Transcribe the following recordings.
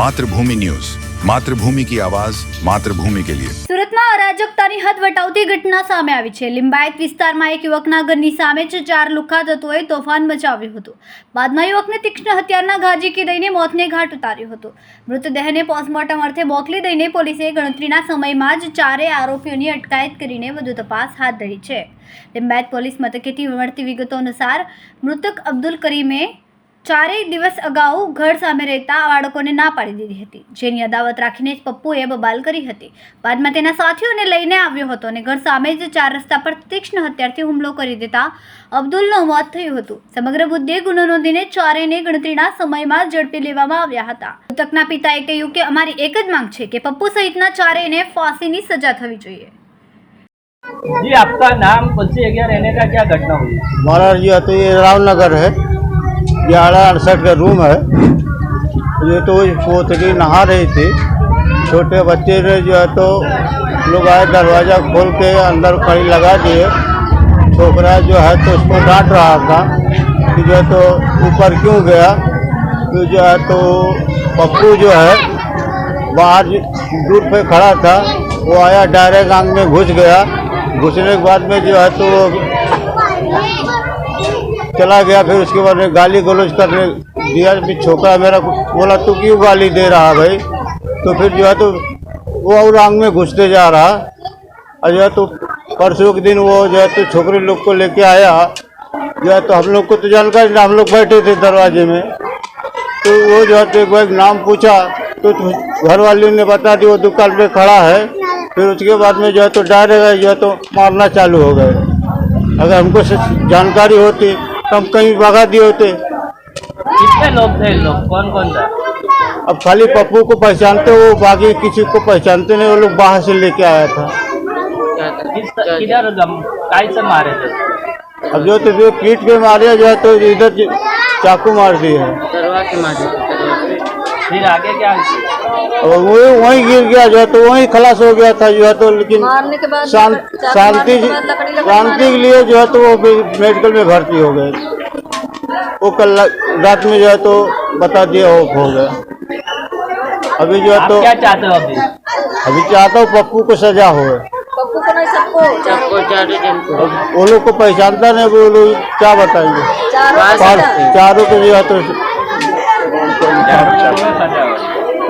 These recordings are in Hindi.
માતૃભૂમિ ન્યૂઝ. માતૃભૂમિ કી આવાજ, માતૃભૂમિ કે લિયે. સુરતમાં અરાજકતાની હદ વટાવતી ઘટના સામે આવી છે. લિંબાયત વિસ્તારમાં એક યુવકના ઘરની સામે જ ચાર લુખા તત્વોએ તોફાન મચાવ્યું હતું. બાદમાં યુવકને તીક્ષ્ણ હથિયારના ઘાજીકી દઈને મોતને ઘાટ ઉતાર્યું હતું. મૃતદેહને પોસ્ટમોર્ટમ અર્થે મોકલી દઈને પોલીસે ગણતરીના સમયમાં જ ચારે આરોપીઓની અટકાયત કરીને વધુ તપાસ હાથ ધરી છે. લિંબાયત પોલીસ મથકેથી મળતી વિગતો અનુસાર મૃતક અબ્દુલ કરીમે ચારેય દિવસ અગાઉ ઘર સામે રહેતા બાળકોને ના પાડી દીધી હતી જેની અદાવત રાખીને જ પપ્પુએ બબાલ કરી હતી બાદમાં તેના સાથીઓને લઈને આવ્યો હતો અને ઘર સામે જ ચાર રસ્તા પર તીક્ષ્ણ હથિયારથી હુમલો કરી દેતા અબ્દુલનું મોત થયું હતું સમગ્ર મુદ્દે ગુનો નોંધીને ચારેયને ગણતરીના સમયમાં ઝડપી લેવામાં આવ્યા હતા મૃતકના પિતાએ કહ્યું કે અમારી એક જ માંગ છે કે પપ્પુ સહિતના ચારેયને ફાંસીની સજા થવી જોઈએ जी आपका नाम कौन सी जगह रहने का क्या घटना हुई हमारा जो है तो ये रामनगर है ग्यारह अड़सठ का रूम है। ये तो पोतरी नहा रही थी। छोटे बच्चे ने जो है तो लोग आए दरवाज़ा खोल के अंदर कड़ी लगा दिए। छोकरा जो है तो उसको डांट रहा था कि जो है तो ऊपर क्यों गया? तो जो है तो पप्पू जो है बाहर दूर पे खड़ा था। वो आया डायरेक्ट आंग में घुस गया। घुसने के बाद में जो है तो चला गया, फिर उसके बाद में गाली गलोज करने दिया भी छोकरा मेरा बोला, तू क्यों गाली दे रहा भाई? तो फिर जो है तो वो और आंग में घुसते जा रहा। और जो है तो परसों के दिन वो जो है तो छोकरे लोग को लेके आया। जो है तो हम लोग को तो जानकारी हम लोग बैठे थे दरवाजे में। तो वो जो है तो एक बार नाम पूछा तो घर वाले ने बता दी वो दुकान पे खड़ा है। फिर उसके बाद में जो है तो डायरेक्ट जो है तो मारना चालू हो गए। अगर हमको जानकारी होती हम कहीं भगा दिए होते। कितने लोग थे लोग? कौन कौन था? अब खाली पप्पू को पहचानते वो बाकी किसी को पहचानते नहीं वो लोग बाहर से लेके आया था। किधर से मारे थे? अब जो तो जो पीठ पे मारे जो है तो इधर चाकू मार दिए। हैं फिर आगे क्या और वो वहीं गिर गया जो है तो वहीं खलास हो गया था जो है तो लेकिन मारने के बाद शां- चाकू शांति शांति के लिए जो है तो वो मेडिकल में भर्ती हो गए। वो कल रात में जो है तो बता दिया वो हो गया। अभी जो है तो क्या चाहते हो अभी? अभी चाहता हूँ पप्पू को सजा हो। पप्पू को नहीं सबको वो लोग को पहचानता नहीं वो लोग क्या बताएँगे? चारों चार- चारों को जो है तो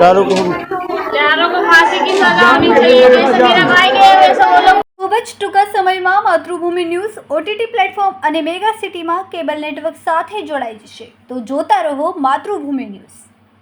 चारों को सजा हो। चारों को ખૂબ જ ટૂંકા સમયમાં માતૃભૂમિ ન્યૂઝ ઓટીટી પ્લેટફોર્મ અને મેગા સિટીમાં કેબલ નેટવર્ક સાથે જોડાઈ જશે તો જોતા રહો માતૃભૂમિ ન્યૂઝ